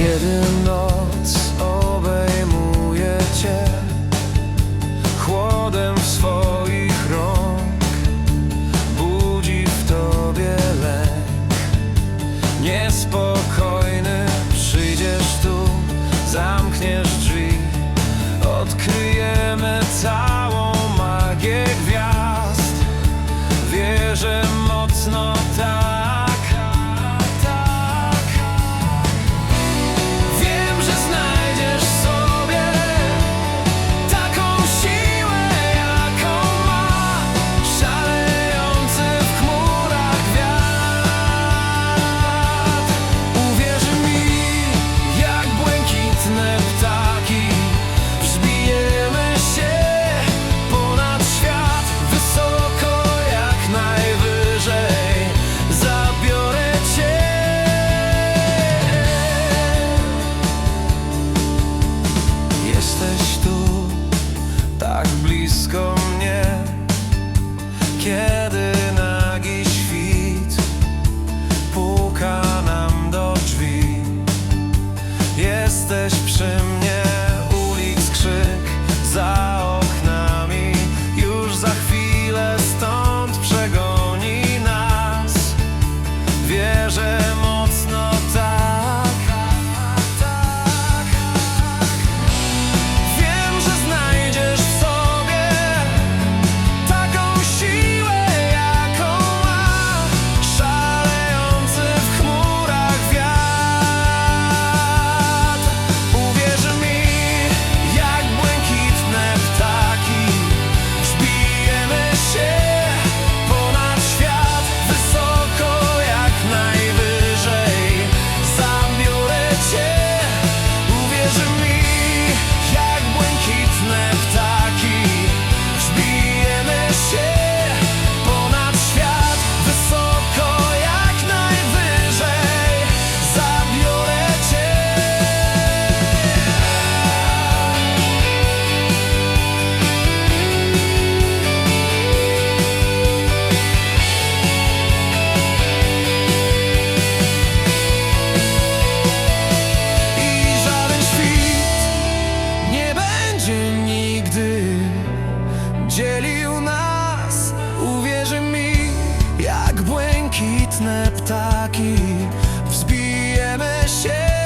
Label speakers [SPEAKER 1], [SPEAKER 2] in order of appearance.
[SPEAKER 1] Kiedy noc obejmuje cię chłodem swoich rąk, budzi w tobie lęk. Niespokojny przyjdziesz tu, zamkniesz drzwi, odkryjemy całą magię gwiazd. Wierzę mocno. blisko mnie. Kiedy dzielił nas. Uwierzy mi, jak błękitne ptaki Wzbijemy się